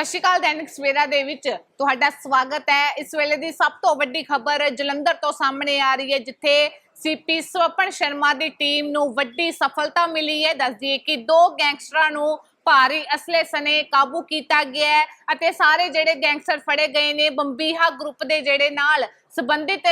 ਸਤਿ ਸ਼੍ਰੀ ਅਕਾਲ ਦੈਨਿਕ ਸਵੇਰਾ ਦੇ ਵਿੱਚ ਤੁਹਾਡਾ ਸਵਾਗਤ ਹੈ। ਇਸ ਵੇਲੇ ਦੀ ਸਭ ਤੋਂ ਵੱਡੀ ਖਬਰ ਜਲੰਧਰ ਤੋਂ ਸਾਹਮਣੇ ਆ ਰਹੀ ਹੈ, ਜਿੱਥੇ ਸੀਪੀ ਸਵਪਨ ਸ਼ਰਮਾ ਦੀ ਟੀਮ ਨੂੰ ਵੱਡੀ ਸਫਲਤਾ ਮਿਲੀ ਹੈ। ਦੱਸਦੀ ਦਈਏ ਕਿ ਦੋ ਗੈਂਗਸਟਰਾਂ ਨੂੰ ਭਾਰੀ ਅਸਲੇ ਸਨੇ ਕਾਬੂ ਕੀਤਾ ਗਿਆ ਹੈ ਅਤੇ ਸਾਰੇ ਜਿਹੜੇ ਗੈਂਗਸਟਰ ਫੜੇ ਗਏ ਨੇ, ਬੰਬੀਹਾ ਗਰੁੱਪ ਦੇ ਜਿਹੜੇ ਨਾਲ ਸੰਬੰਧਿਤ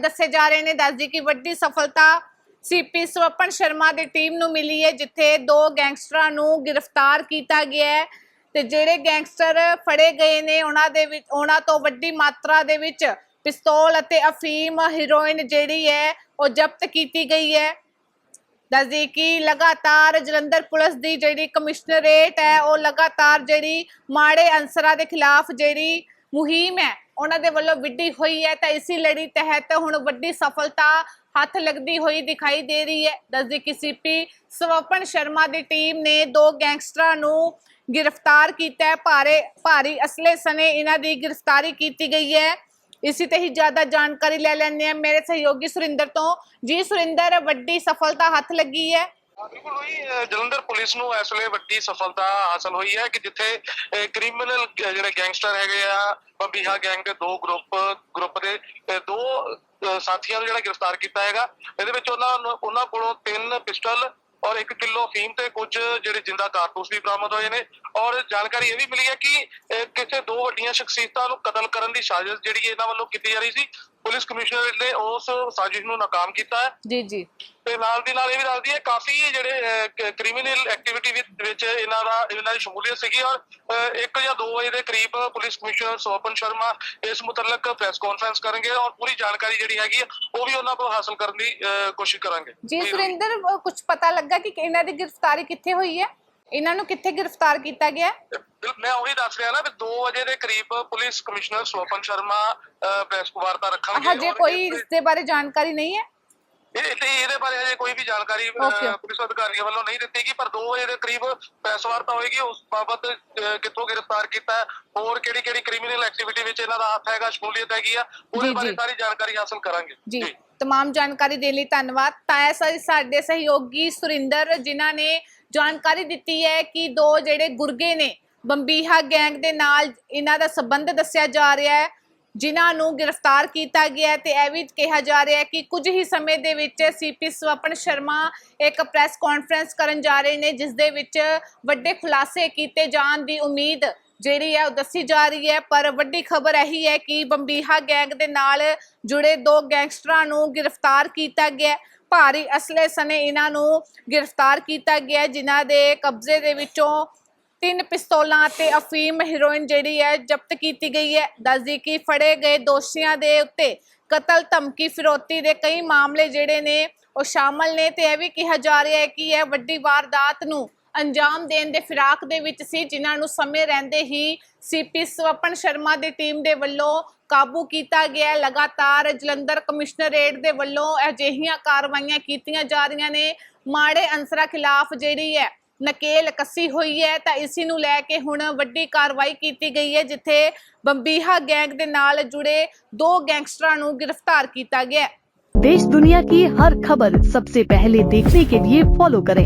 ਦੱਸੇ ਜਾ ਰਹੇ ਨੇ। ਦੱਸਦੀ ਕਿ ਵੱਡੀ ਸਫਲਤਾ ਸੀਪੀ ਸਵਪਨ ਸ਼ਰਮਾ ਦੀ ਟੀਮ ਨੂੰ ਮਿਲੀ ਹੈ, ਜਿੱਥੇ ਦੋ ਗੈਂਗਸਟਰਾਂ ਨੂੰ ਗ੍ਰਿਫਤਾਰ ਕੀਤਾ ਗਿਆ ਹੈ। ਤੇ ਜਿਹੜੇ ਗੈਂਗਸਟਰ ਫੜੇ ਗਏ ਨੇ ਉਹਨਾਂ ਦੇ ਵਿੱਚ, ਉਹਨਾਂ ਤੋਂ ਵੱਡੀ ਮਾਤਰਾ ਦੇ ਵਿੱਚ ਪਿਸਤੌਲ ਅਤੇ ਅਫੀਮ, ਹੀਰੋਇਨ ਜਿਹੜੀ ਹੈ, ਉਹ ਜ਼ਬਤ ਕੀਤੀ ਗਈ ਹੈ। ਦੱਸਦੀ ਕਿ ਲਗਾਤਾਰ ਜਲੰਧਰ ਪੁਲਿਸ ਦੀ ਜਿਹੜੀ ਕਮਿਸ਼ਨਰੇਟ ਹੈ, ਉਹ ਲਗਾਤਾਰ ਜਿਹੜੀ ਮਾੜੇ ਅਨਸਰਾਂ ਦੇ ਖਿਲਾਫ ਜਿਹੜੀ ਮੁਹਿੰਮ ਹੈ, ਉਹਨਾਂ ਦੇ ਵੱਲੋਂ ਵਿੱਢੀ ਹੋਈ ਹੈ। ਤਾਂ ਇਸੇ ਲੜੀ ਤਹਿਤ ਹੁਣ ਵੱਡੀ ਸਫਲਤਾ ਹੱਥ ਲੱਗਦੀ ਹੋਈ ਦਿਖਾਈ ਦੇ ਰਹੀ ਹੈ। ਦੱਸਦੀ ਕਿ ਸੀਪੀ ਸਵਪਨ ਸ਼ਰਮਾ ਦੀ ਟੀਮ ਨੇ ਦੋ ਗੈਂਗਸਟਰਾਂ ਨੂੰ ਗ੍ਰਿਫਤਾਰ ਕੀਤਾ ਹੈ। ਭਾਰੇ ਭਾਰੀ ਅਸਲੇ ਸਨੇ ਇਹਨਾਂ ਦੀ ਗ੍ਰਿਫਤਾਰੀ ਕੀਤੀ ਗਈ ਹੈ। ਇਸੇ ਤੇ ਹੀ ਜ਼ਿਆਦਾ ਜਾਣਕਾਰੀ ਲੈ ਲੈਣੇ ਆ ਮੇਰੇ ਸਹਿਯੋਗੀ ਸੁਰਿੰਦਰ ਤੋਂ। ਜੀ ਸੁਰਿੰਦਰ, ਵੱਡੀ ਸਫਲਤਾ ਹੱਥ ਲੱਗੀ ਹੈ। ਬਿਲਕੁਲ ਹੋਈ ਜਲੰਧਰ ਪੁਲਿਸ ਨੂੰ ਇਸ ਵੇਲੇ ਵੱਡੀ ਸਫਲਤਾ ਹਾਸਲ ਹੋਈ ਹੈ ਕਿ ਜਿੱਥੇ ਕ੍ਰਿਮੀਨਲ ਜਿਹੜੇ ਗੈਂਗਸਟਰ ਹੈਗੇ ਆ, ਬੰਬੀਹਾ ਗੈਂਗ ਦੇ ਦੋ ਗਰੁੱਪ ਗਰੁੱਪ ਦੇ ਦੋ ਸਾਥੀਆਂ ਨੂੰ ਜਿਹੜਾ ਗ੍ਰਿਫਤਾਰ ਕੀਤਾ ਹੈਗਾ, ਇਹਦੇ ਵਿੱਚ ਉਹਨਾਂ ਉਹਨਾਂ ਕੋਲੋਂ ਤਿੰਨ ਪਿਸਟਲ ਔਰ 1 ਕਿਲੋ ਫੀਮ ਤੇ ਕੁਝ ਜਿਹੜੇ ਜਿੰਦਾ ਕਾਰਤੂਸ ਵੀ ਬਰਾਮਦ ਹੋਏ ਨੇ। ਔਰ ਜਾਣਕਾਰੀ ਇਹ ਵੀ ਮਿਲੀ ਹੈ ਕਿ ਕਿਸੇ ਦੋ ਵੱਡੀਆਂ ਸ਼ਖਸੀਅਤਾਂ ਨੂੰ ਕਤਲ ਕਰਨ ਦੀ ਸਾਜ਼ਿਸ਼ ਜਿਹੜੀ ਇਹਨਾਂ ਵੱਲੋਂ ਕੀਤੀ ਜਾ ਰਹੀ ਸੀ ਪੁਲਿਸ ਕਮਿਸ਼ਨਰ ਨੇ ਉਸ ਸਾਜ਼ਿਸ਼ ਨੂੰ ਨਾਕਾਮ ਕੀਤਾ ਹੈ। ਜੀ ਜੀ। ਤੇ ਨਾਲ ਦੀ ਨਾਲ ਇਹ ਵੀ ਦੱਸਦੀ ਹੈ ਕਾਫੀ ਜਿਹੜੇ ਕ੍ਰਿਮੀਨਲ ਐਕਟੀਵਿਟੀ ਵਿੱਚ ਇਹਨਾਂ ਦਾ ਇਹਨਾਂ ਦੀ ਸ਼ਮੂਲੀਅਤ ਸੀਗੀ ਔਰ ਅਹ, ਇੱਕ ਜਾਂ ਦੋ ਵਜੇ ਦੇ ਕਰੀਬ ਪੁਲਿਸ ਕਮਿਸ਼ਨਰ ਸੋਪਨ ਸ਼ਰਮਾ ਇਸ ਮੁਤਲਕ ਪ੍ਰੈਸ ਕਾਨਫਰੰਸ ਕਰਨਗੇ ਔਰ ਪੂਰੀ ਜਾਣਕਾਰੀ ਜਿਹੜੀ ਹੈਗੀ ਉਹ ਵੀ ਉਹਨਾਂ ਕੋਲ ਹਾਸਲ ਕਰਨ ਦੀ ਕੋਸ਼ਿਸ਼ ਕਰਾਂਗੇ। ਜੀ ਸੁਰਿੰਦਰ ਕੁਝ ਪਤਾ ਲੱਗਾ ਕਿ ਇਹਨਾਂ ਦੀ ਗ੍ਰਿਫਤਾਰੀ ਕਿੱਥੇ ਹੋਈ ਹੈ? ਇਹਨਾਂ ਨੂੰ ਕਿੱਥੇ ਗ੍ਰਿਫਤਾਰ ਕੀਤਾ ਗਿਆ ਹੈ? ਬਿਲ- ਮੈਂ ਉਹੀ ਦੱਸ ਰਿਹਾ ਨਾ ਵੀ 2 ਵਜੇ ਦੇ ਕਰੀਬ police commissioner Swapan Sharma press ਵਾਰਤਾ ਰੱਖਣਗੇ ਹਜੇ ਔਰ ਕੋਈ ਇਸ- ਇਸ ਦੇ ਬਾਰੇ ਜਾਣਕਾਰੀ ਨਹੀਂ ਹੈ ਇਹ ਤੇ ਇਹਦੇ ਬਾਰੇ ਹਜੇ ਕੋਈ ਵੀ ਜਾਣਕਾਰੀ ਅਹ, Okay. ਪੁਲਿਸ ਅਧਿਕਾਰੀਆਂ ਵੱਲੋਂ ਨਹੀਂ ਦਿੱਤੀ ਗਈ ਪਰ 2 ਵਜੇ ਦੇ ਕਰੀਬ ਪ੍ਰੈਸ ਵਾਰਤਾ ਹੋਏਗੀ ਉਸ ਬਾਬਤ ਅਹ, ਕਿੱਥੋਂ ਗ੍ਰਿਫਤਾਰ ਕੀਤਾ ਹੈ, ਹੋਰ ਕਿਹੜੀ ਕਿਹੜੀ ਕ੍ਰਿਮੀਨਲ ਐਕਟੀਵਿਟੀ ਵਿੱਚ ਇਹਨਾਂ ਦਾ ਹੱਥ ਹੈਗਾ ਸ਼ਮੂਲੀਅਤ ਹੈਗੀ ਆ ਉਹਦੇ ਜੀ, ਬਾਰੇ ਜੀ। ਸਾਰੀ ਜਾਣਕਾਰੀ ਹਾਸਲ ਕਰਾਂਗੇ ਜੀ तमाम ਜਾਣਕਾਰੀ ਦੇਣ ਲਈ ਧੰਨਵਾਦ ਤਾਂ ਇਹ ਸਾਰੇ ਸਾਡੇ ਸਹਿਯੋਗੀ ਸੁਰਿੰਦਰ ਜਿਨ੍ਹਾਂ ਨੇ ਜਾਣਕਾਰੀ ਦਿੱਤੀ ਹੈ ਕਿ ਦੋ ਜਿਹੜੇ ਗੁਰਗੇ ਨੇ, ਬੰਬੀਹਾ ਗੈਂਗ ਦੇ ਨਾਲ ਇਹਨਾਂ ਦਾ ਸਬੰਧ ਦੱਸਿਆ ਜਾ ਰਿਹਾ ਹੈ, ਜਿਨ੍ਹਾਂ ਨੂੰ ਗ੍ਰਿਫਤਾਰ ਕੀਤਾ ਗਿਆ ਹੈ ਤੇ ਇਹ ਵੀ ਕਿਹਾ ਜਾ ਰਿਹਾ ਹੈ ਕਿ ਕੁਝ ਹੀ ਸਮੇਂ ਦੇ ਵਿੱਚ ਸੀਪੀ ਸਵਪਨ ਸ਼ਰਮਾ ਇੱਕ ਪ੍ਰੈਸ ਕਾਨਫਰੰਸ ਕਰਨ ਜਾ ਰਹੇ ਨੇ, ਜਿਸ ਦੇ ਵਿੱਚ ਵੱਡੇ ਖੁਲਾਸੇ ਕੀਤੇ ਜਾਣ ਦੀ ਉਮੀਦ ਜਿਹੜੀ ਹੈ ਉਹ ਦੱਸੀ ਜਾ ਰਹੀ ਹੈ, ਪਰ ਵੱਡੀ ਖਬਰ ਇਹੀ ਹੈ ਕਿ ਬੰਬੀਹਾ ਗੈਂਗ ਦੇ ਨਾਲ ਜੁੜੇ ਦੋ ਗੈਂਗਸਟਰਾਂ ਨੂੰ ਗ੍ਰਿਫਤਾਰ ਕੀਤਾ ਗਿਆ ਭਾਰੀ ਅਸਲੇ ਸਨੇ ਇਹਨਾਂ ਨੂੰ ਗ੍ਰਿਫਤਾਰ ਕੀਤਾ ਗਿਆ ਜਿਨ੍ਹਾਂ ਦੇ ਕਬਜ਼ੇ ਦੇ ਵਿੱਚੋਂ ਤਿੰਨ ਪਿਸਤੌਲਾਂ ਅਤੇ ਅਫੀਮ ਹੀਰੋਇਨ ਜਿਹੜੀ ਹੈ ਜ਼ਬਤ ਕੀਤੀ ਗਈ ਹੈ। ਦੱਸਦੀ ਕਿ ਫੜੇ ਗਏ ਦੋਸ਼ੀਆਂ ਦੇ ਉੱਤੇ ਕਤਲ ਧਮਕੀ ਫਿਰੋਤੀ ਦੇ ਕਈ ਮਾਮਲੇ ਜਿਹੜੇ ਨੇ ਉਹ ਸ਼ਾਮਲ ਨੇ ਤੇ ਇਹ ਵੀ ਕਿਹਾ ਜਾ ਰਿਹਾ ਹੈ ਕਿ ਇਹ ਵੱਡੀ ਵਾਰਦਾਤ ਨੂੰ ਅੰਜਾਮ ਦੇਣ ਦੇ ਫਿਰਾਕ ਦੇ ਵਿੱਚ ਸੀ ਜਿਨ੍ਹਾਂ ਨੂੰ ਸਮੇਂ ਰਹਿੰਦੇ ਹੀ ਸੀਪੀ ਸਵਪਨ ਸ਼ਰਮਾ ਦੀ ਟੀਮ ਦੇ ਵੱਲੋਂ ਕਾਬੂ ਕੀਤਾ ਗਿਆ ਹੈ। ਲਗਾਤਾਰ ਜਲੰਧਰ ਕਮਿਸ਼ਨਰੇਟ ਦੇ ਵੱਲੋਂ ਅਜਿਹੀਆਂ ਕਾਰਵਾਈਆਂ ਕੀਤੀਆਂ ਜਾ ਰਹੀਆਂ ਨੇ ਮਾੜੇ ਅਨਸਰਾਂ ਖਿਲਾਫ ਜਿਹੜੀ ਹੈ ਨਕੇਲ ਕੱਸੀ ਹੋਈ ਹੈ ਤਾਂ ਇਸੇ ਨੂੰ ਲੈ ਕੇ ਹੁਣ ਵੱਡੀ ਕਾਰਵਾਈ ਕੀਤੀ ਗਈ ਹੈ ਜਿੱਥੇ ਬੰਬੀਹਾ ਗੈਂਗ ਦੇ ਨਾਲ ਜੁੜੇ ਦੋ ਗੈਂਗਸਟਰਾਂ ਨੂੰ ਗ੍ਰਿਫਤਾਰ ਕੀਤਾ ਗਿਆ ਹੈ देश दुनिया की हर खबर सबसे पहले देखने के लिए फॉलो करें